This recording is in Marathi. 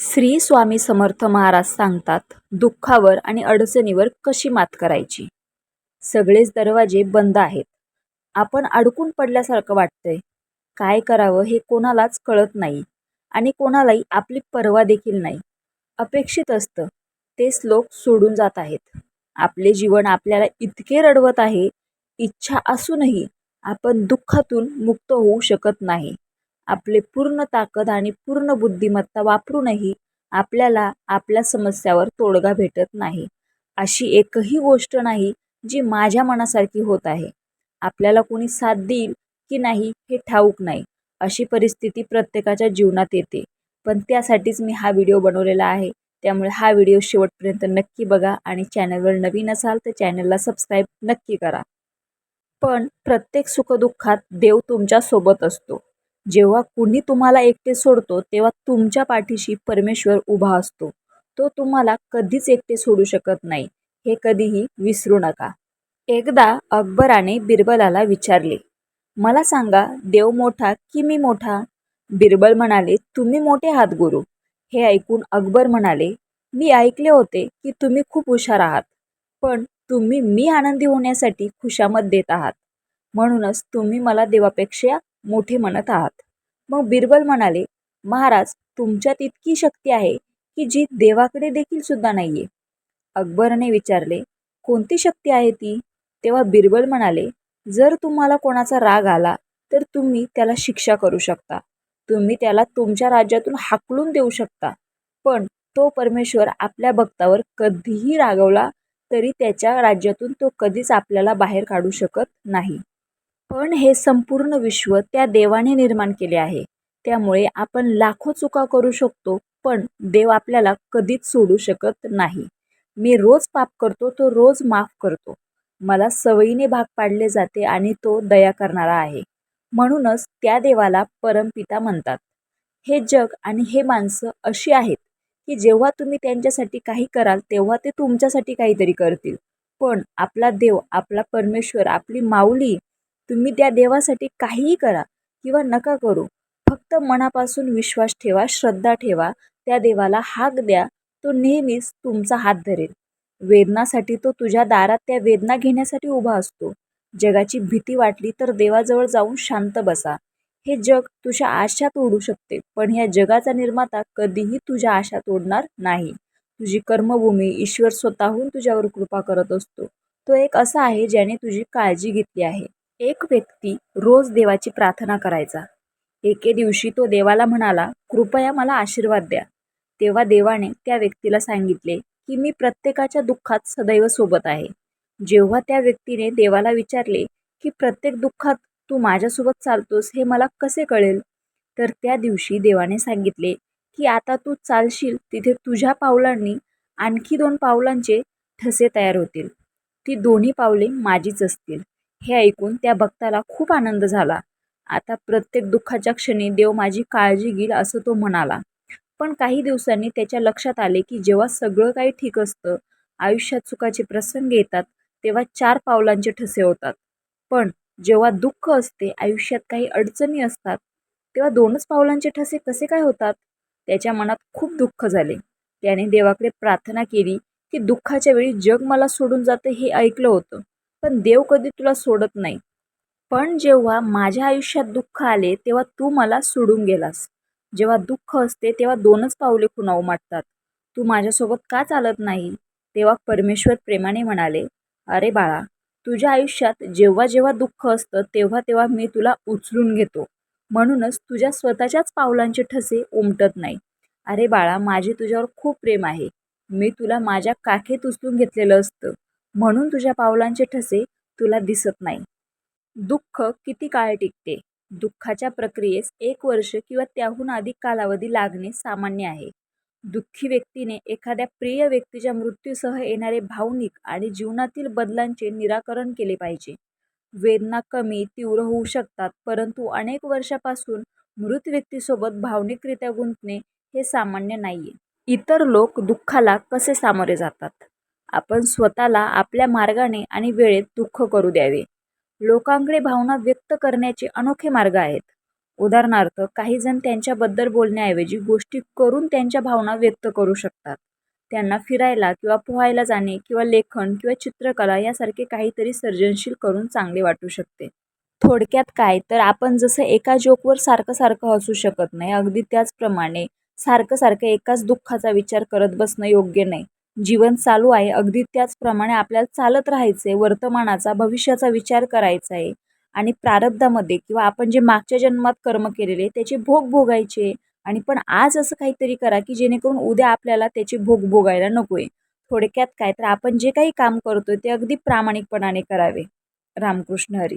श्री स्वामी समर्थ महाराज सांगतात दुःखावर आणि अडचणीवर कशी मात करायची? सगळेच दरवाजे बंद आहेत. आपण अडकून पडल्यासारखं वाटतंय. काय करावं हे कोणालाच कळत नाही आणि कोणालाही आपली पर्वा देखील नाही. अपेक्षित असतं तेच लोक सोडून जात आहेत. आपले जीवन आपल्याला इतके रडवत आहे इच्छा असूनही आपण दुःखातून मुक्त होऊ शकत नाही. आपले पूर्ण ताकद आणि पूर्ण बुद्धिमत्ता वापरूनही आपल्याला आपल्या समस्यावर तोडगा भेटत नाही. अशी एकही गोष्ट नाही जी माझ्या मनासारखी होत आहे. आपल्याला कोणी साथ देईल की नाही हे ठाऊक नाही. अशी परिस्थिती प्रत्येकाच्या जीवनात येते. पण त्यासाठीच मी हा व्हिडिओ बनवलेला आहे. त्यामुळे हा व्हिडिओ शेवटपर्यंत नक्की बघा आणि चॅनलवर नवीन असाल तर चॅनलला सबस्क्राईब नक्की करा. पण प्रत्येक सुखदुःखात देव तुमच्यासोबत असतो. जेव्हा कुणी तुम्हाला एकटे सोडतो तेव्हा तुमच्या पाठीशी परमेश्वर उभा असतो. तो तुम्हाला कधीच एकटे सोडू शकत नाही. हे कधीही विसरू नका. एकदा अकबराने बिरबलाला विचारले मला सांगा देव मोठा की मी मोठा? बिरबल म्हणाले तुम्ही मोठे आहात गुरु. हे ऐकून अकबर म्हणाले मी ऐकले होते की तुम्ही खूप हुशार आहात पण तुम्ही मी आनंदी होण्यासाठी खुशामत देत आहात. म्हणूनच तुम्ही मला देवापेक्षा मोठे म्हणत आहात. मग बिरबल म्हणाले महाराज तुमच्यात इतकी शक्ती आहे की जी देवाकडे देखील सुद्धा नाही आहे अकबरने विचारले कोणती शक्ती आहे ती? तेव्हा बिरबल म्हणाले जर तुम्हाला कोणाचा राग आला तर तुम्ही त्याला शिक्षा करू शकता. तुम्ही त्याला तुमच्या राज्यातून हाकलून देऊ शकता. पण तो परमेश्वर आपल्या भक्तावर कधीही रागवला तरी त्याच्या राज्यातून तो कधीच आपल्याला बाहेर काढू शकत नाही. पण हे संपूर्ण विश्व त्या देवाने निर्माण केले आहे. त्यामुळे आपण लाखो चुका करू शकतो पण देव आपल्याला कधीच सोडू शकत नाही. मी रोज पाप करतो तो रोज माफ करतो. मला सवयीने भाग पाडले जाते आणि तो दया करणारा आहे. म्हणूनच त्या देवाला परमपिता म्हणतात. हे जग आणि हे माणसं अशी आहेत की जेव्हा तुम्ही त्यांच्यासाठी काही कराल तेव्हा ते तुमच्यासाठी काहीतरी करतील. पण आपला देव आपला परमेश्वर आपली माऊली तुम्ही त्या देवासाठी काहीही करा किंवा नका करू. फक्त मनापासून विश्वास ठेवा श्रद्धा ठेवा. त्या देवाला हाक द्या. तो नेहमीच तुमचा हात धरेल. वेदनासाठी तो तुझ्या दारात त्या वेदना घेण्यासाठी उभा असतो. जगाची भीती वाटली तर देवाजवळ जाऊन शांत बसा. हे जग तुझ्या आशा तोडू शकते पण ह्या जगाचा निर्माता कधीही तुझ्या आशा तोडणार नाही. तुझी कर्मभूमी ईश्वर स्वतःहून तुझ्यावर कृपा करत असतो. तो एक असा आहे ज्याने तुझी काळजी घेतली आहे. एक व्यक्ती रोज देवाची प्रार्थना करायचा. एके दिवशी तो देवाला म्हणाला कृपया मला आशीर्वाद द्या. तेव्हा देवाने त्या व्यक्तीला सांगितले की मी प्रत्येकाच्या दुःखात सदैव सोबत आहे. जेव्हा त्या व्यक्तीने देवाला विचारले की प्रत्येक दुःखात तू माझ्यासोबत चालतोस हे मला कसे कळेल? तर त्या दिवशी देवाने सांगितले की आता तू चालशील तिथे तुझ्या पावलांनी आणखी दोन पावलांचे ठसे तयार होतील. ती दोन्ही पावले माझीच असतील. हे ऐकून त्या भक्ताला खूप आनंद झाला. आता प्रत्येक दुःखाच्या क्षणी देव माझी काळजी घेईल असं तो म्हणाला. पण काही दिवसांनी त्याच्या लक्षात आले की जेव्हा सगळं काही ठीक असतं आयुष्यात सुखाचे प्रसंग येतात तेव्हा चार पावलांचे ठसे होतात. पण जेव्हा दुःख असते आयुष्यात काही अडचणी असतात तेव्हा दोनच पावलांचे ठसे कसे काय होतात? त्याच्या मनात खूप दुःख झाले. त्याने देवाकडे प्रार्थना केली की दुःखाच्या वेळी जग मला सोडून जातं हे ऐकलं होतं. पण देव कधी तुला सोडत नाही. पण जेव्हा माझ्या आयुष्यात दुःख आले तेव्हा तू मला सोडून गेलास. जेव्हा दुःख असते तेव्हा दोनच पावले खुणा माटतात तू माझ्यासोबत का चालत नाही? तेव्हा परमेश्वर प्रेमाने म्हणाले अरे बाळा तुझ्या आयुष्यात जेव्हा जेव्हा दुःख असतं तेव्हा तेव्हा मी तुला उचलून घेतो. म्हणूनच तुझ्या स्वतःच्याच पावलांचे ठसे उमटत नाही. अरे बाळा माझे तुझ्यावर खूप प्रेम आहे. मी तुला माझ्या काखेत उचलून घेतलेलं असतं. म्हणून तुझ्या पावलांचे ठसे तुला दिसत नाही. दुःख किती काळ टिकते? दुःखाच्या प्रक्रियेस एक वर्ष किंवा त्याहून अधिक कालावधी लागणे सामान्य आहे. दुःखी व्यक्तीने एखाद्या प्रिय व्यक्तीच्या मृत्यूसह येणारे भावनिक आणि जीवनातील बदलांचे निराकरण केले पाहिजे. वेदना कमी तीव्र होऊ शकतात परंतु अनेक वर्षापासून मृत व्यक्तीसोबत भावनिकरित्या गुंतणे हे सामान्य नाही आहे इतर लोक दुःखाला कसे सामोरे जातात? आपण स्वतःला आपल्या मार्गाने आणि वेळेत दुःख करू द्यावे. लोकांकडे भावना व्यक्त करण्याचे अनोखे मार्ग आहेत. उदाहरणार्थ काही जण त्यांच्याबद्दल बोलण्याऐवजी गोष्टी करून त्यांच्या भावना व्यक्त करू शकतात. त्यांना फिरायला किंवा पोहायला जाणे किंवा लेखन किंवा चित्रकला यासारखे काहीतरी सर्जनशील करून चांगले वाटू शकते. थोडक्यात काय? तर आपण जसं एका जोकवर सारखं सारखं हसू शकत नाही अगदी त्याचप्रमाणे सारखं सारखं एकाच दुःखाचा विचार करत बसणं योग्य नाही. जीवन चालू आहे. अगदी त्याचप्रमाणे आपल्याला चालत राहायचं आहे वर्तमानाचा भविष्याचा विचार करायचा आहे. आणि प्रारब्धामध्ये किंवा आपण जे मागच्या जन्मात कर्म केलेले त्याचे भोग भोगायचे. आणि पण आज असं काहीतरी करा की जेणेकरून उद्या आपल्याला त्याचे भोग भोगायला नको आहे थोडक्यात काय? तर आपण जे काही काम करतोय ते अगदी प्रामाणिकपणाने करावे. रामकृष्ण हरी.